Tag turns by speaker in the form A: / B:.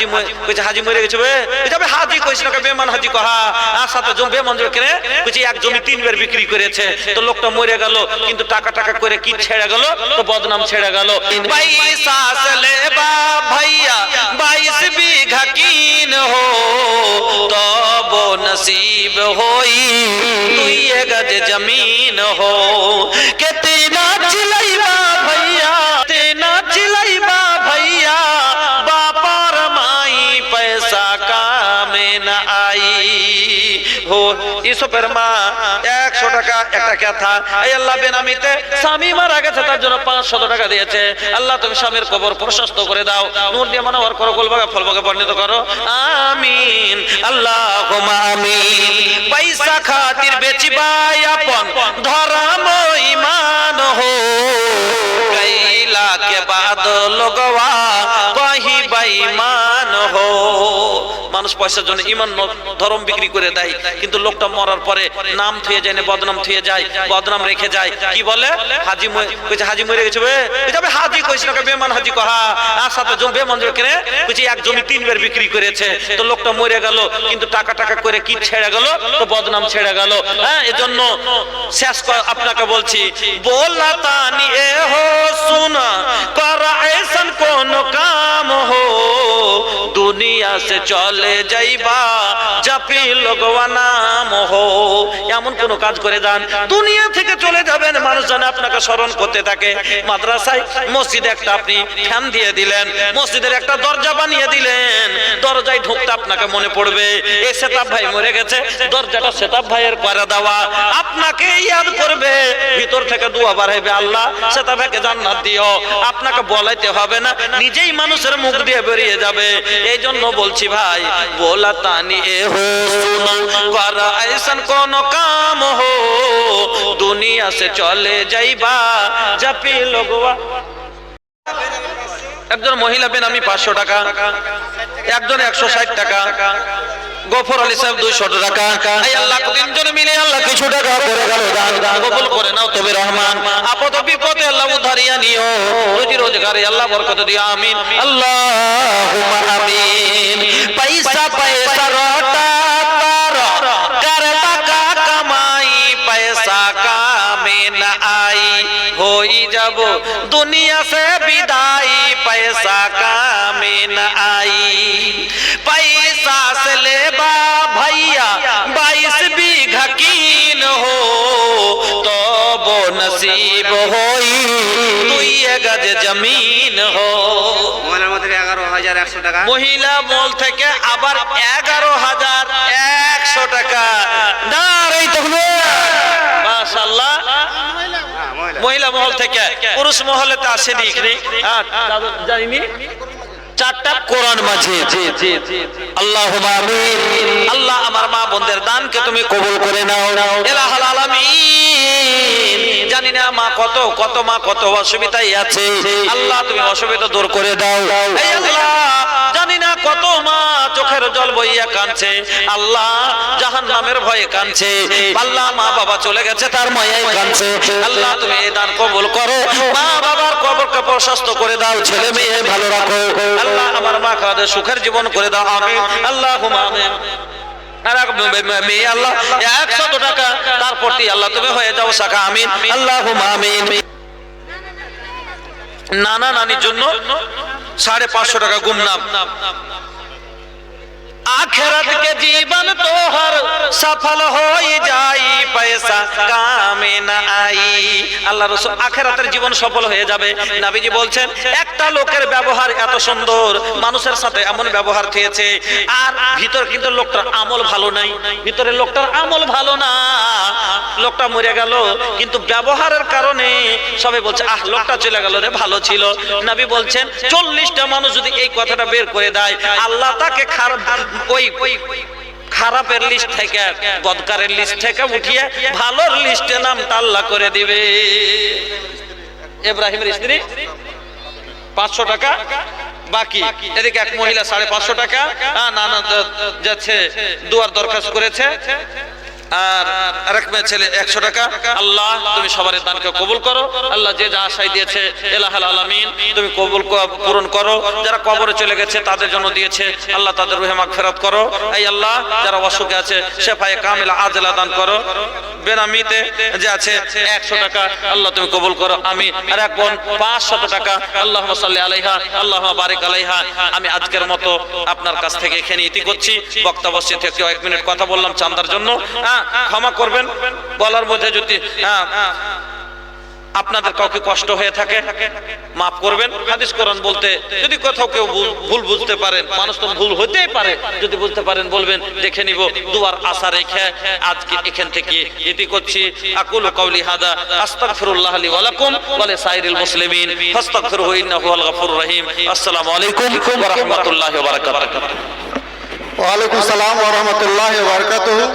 A: হাজি ম- কইছে হাজি মরে গেছে বে কইছে আবে হাজি কইছ না কে বেমান হাজি কহা আর সাথে জমি বেমান জমি কেনে কইছে এক জমি তিনবার বিক্রি করেছে তো লোকটা মরে গেল কিন্তু টাকা টাকা করে কি ছেড়ে গেল তো বদনাম ছেড়ে গেল পয়সা से ले बा भैया बाईस बीघा कीन हो तो वो नसीब होई दुई गज जमीन हो के तेना चिलैबा না আই হো ইসপের মা একশো টাকা একটা কথা এই আল্লাহ বেনামিতে স্বামী মারা গেছে তার জন্য পাঁচশত টাকা দিয়েছে আল্লাহ তুমি স্বামীর কবর প্রশস্ত করে দাও নূর দিয়ে মনোহর করো গোলবাগা ফলবাগে পরিণত করো আমিন আল্লাহ আমিন পয়সা খাতির বেচিবাই আপন ধরাম ইমান হো कैला के बाद लोगवा কহি বেঈমান হো মানুষ পয়সার জন্য ইমান ধরম বিক্রি করে দেয়, কিন্তু লোকটা মরার পরে নাম থুয়ে যায় না, বদনাম থুয়ে যায়, বদনাম রেখে যায়। কি বলে? হাজি কইছে, হাজি মরে গেছে বে। যাবে হাজি কইছ না বেমান হাজি কহা। আর সাথে জমি বেমান জমি কিনে? কইছে, এক জমি তিনবার বিক্রি করেছে। তো লোকটা মরে গেল, কিন্তু টাকা টাকা করে কি ছেড়ে গেল? তো বদনাম ছেড়ে গেল। হ্যাঁ এজন্য শেষ আপনাকে বলছি বললা তানি এ হো সুনা করা সে চলে যাইবা, জাপি নাম হো এমন কোন কাজ করে যান, দুনিয়া থেকে চলে যাবেন যেন আপনাকে স্মরণ করতে থাকে। মাদ্রাসায় মসজিদে একটা আপনি ফ্যান দিয়ে দিলেন, মসজিদের একটা দরজা বানিয়ে দিলেন। দরজায় ঢুকতে আপনাকে মনে পড়বে এই সেতাব ভাই মরে গেছে, দরজাটা সেতাব ভাইয়ের পারে দেওয়া। আপনাকে ইয়াদ করবে, ভিতর থেকে দুয়া বাড়াইবে আল্লাহ সেতাব ভাইকে জান্নাত দিও। আপনাকে বলাইতে হবে না, নিজেই মানুষের মুখ দিয়ে বেরিয়ে যাবে। এই জন্য বলছি ভাই, বলা তানি এ হো, করা এসন কোন কাম হো। দুনিয়া সে চলে যাইবা জাপি লগোয়া। একজন মহিলা পেন আমি পাঁচশো টাকা, একজন একশো ষাট টাকা, গফর আলী সাহেব দুইশো টাকা। এই আল্লাহ, তিনজন মিলে আল্লাহ কিছু টাকা করে গেল, দান দান। কবুল করে নাও তবে রহমান। আপদ বিপদে আল্লাহ উধারিয়া নিও। রোজি রোজগারে আল্লাহ বরকত দিও, আমিন। আল্লাহ আমিন। পয়সা পয়সা রটা হই যাব। দুনিয়া সে বিদায় পয়সা কামে না আই। পয়সা সে লেবা ভাইয়া বাইশ বিঘা কিন হো। তব
B: নসিব হই দুই গজ জমিন হো।
A: মহিলা মল থেকে আবার এগারো হাজার একশো টাকা। দাঁড়াই তখন
B: মহিলা
A: মহিলা থেকে পুরুষ মহলেতে আসেনি হ্যাঁ, দাদু জানিনি? চারটা কোরআন মাঝে আল্লাহ আল্লাহ আমার মা বোনদের দানকে তুমি কবুল করে নাও। জানি না মা কত কত মা কত আছে। আল্লাহ তুমি অসুবিধা দূর করে দাও। আল্লাহ। কত মা চোখের জল বইয়া কাঁদছে। আল্লাহ জাহান নামের ভয়ে কাঁদছে। আল্লাহ মা বাবা চলে গেছে, তার মায়াই কাঁদছে। আল্লাহ তুমি এই দান কবুল করো। মা বাবার কবরকে প্রশস্ত করে দাও, ছেলে মেয়ে ভালো রাখো। আল্লাহ আমার মা খাদের সুখের জীবন করে দাও আমি আল্লাহ আমিন। মেয়ে হয়ে আমিন। নানা নানির জন্য সাড়ে পাঁচশো টাকা গুমনাম। आखिरत के जीवन तोहर सफल हो যাই পয়সা কামে না আই আল্লাহ রসুল আখেরাতের জীবন সফল হয়ে যাবে নাবিজি বলছেন একটা লোকের ব্যবহার এত সুন্দর মানুষের সাথে এমন ব্যবহার থেয়েছে আর ভিতর কিন্তু লোকটার আমল ভালো নাই ভিতরে লোকটার আমল ভালো না লোকটা মরে গেল কিন্তু ব্যবহারের কারণে সবাই বলছে আহ লোকটা চলে গেল রে ভালো ছিল নাবি বলছেন চল্লিশটা মানুষ যদি এই কথাটা বের করে দেয় আল্লাহ তাকে খারাপ ওই খারাপের লিস্ট থেকে, বদকারের লিস্ট থেকে উঠিয়ে ভালোর লিস্টে নাম তাল্লা করে দিবে। এব্রাহিমের স্ত্রী, পাঁচশো টাকা বাকি। এদিকে এক মহিলা সাড়ে পাঁচশো টাকা। যাচ্ছে, দুয়ার দরখাস্ত করেছে। আর আরেক মেয়ে ছেলে একশো টাকা। আল্লাহ, তুমি সবার দানকে কবুল করো। আল্লাহ যে যা আশাই দিয়েছে, এলাহাল আলামিন, তুমি কবুল পূরণ করো। যারা কবরে চলে গেছে, তাদের জন্য দিয়েছে। আল্লাহ তাদের রুহে মাগফিরাত করো। এই আল্লাহ, যারা অসুখে আছে সে পায়ে কামিলা আজলা দান করো। বেনামিতে যে আছে, একশো টাকা, আল্লাহ তুমি কবুল করো। আমি আর বোন, পাঁচশত টাকা আল্লাহ সাল্লি আলাইহা আল্লাহ বারিক আলাইহা। আমি আজকের মতো আপনার কাছ থেকে এখানে ইতি করছি। বক্তা বসছি থেকে এক মিনিট কথা বললাম চান্দার জন্য। হ্যাঁ ক্ষমা করবেন, বলার মধ্যে যদি হ্যাঁ। আপনাদের কাউকে কষ্ট হয়ে থাকে, মাফ করবেন। হাদিস কোরআন বলতে যদি কোথাও কেউ ভুল- বুঝতে পারেন মানুষ তো ভুল হতেই পারে। যদি বুঝতে পারেন, বলবেন, দেখে নিব, দুয়ার আশা রেখে আজকে এখান থেকে ইতি করছি। আকুল কাউলি হাদা, আস্তাগফিরুল্লাহ লি ওয়া লাকুম ওয়া লিসাইরিল মুসলিমিন। ফাস্তাগফিরুহু ইন্নাহু হুয়াল গফুরুর রহিম। আসসালামু আলাইকুম ওয়া রাহমাতুল্লাহি ওয়া বারাকাতুহু।
C: ওয়ালাইকুম সালাম ওয়া রাহমাতুল্লাহি ওয়া বারাকাতুহু।